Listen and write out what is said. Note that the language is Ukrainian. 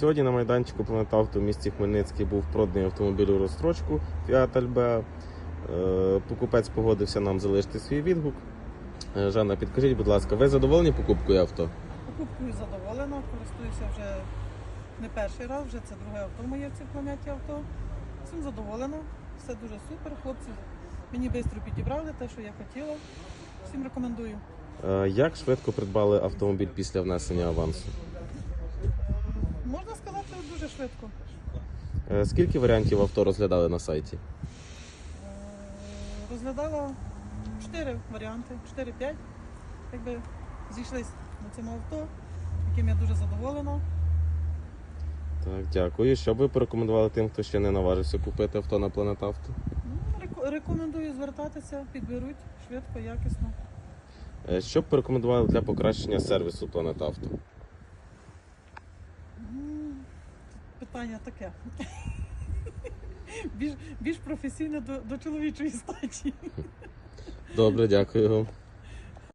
Сьогодні на майданчику Планета Авто в місті Хмельницький був проданий автомобіль у розстрочку Fiat Alba. Е, Покупець погодився нам залишити свій відгук. Е, Жанна, підкажіть, будь ласка, ви задоволені покупкою авто? Покупкою задоволена, користуюся вже не перший раз, вже це друге авто моє в цій планеті авто. Всім задоволена, все дуже супер. Хлопці мені швидко підібрали те, що я хотіла. Всім рекомендую. Е, Як швидко придбали автомобіль після внесення авансу? Дуже швидко. Е, Скільки варіантів авто розглядали на сайті? Е, Розглядала чотири варіанти, 4-5. Якби зійшлись на цьому авто, яким я дуже задоволена. Так, дякую. Що б ви порекомендували тим, хто ще не наважився купити авто на Планета Авто? Ну, реко- Рекомендую звертатися, підберуть швидко, якісно. Е, Що б порекомендували для покращення сервісу Планета Авто? М, Питання таке. Більш, більш професійне до, до чоловічої статі. Добре, дякую вам.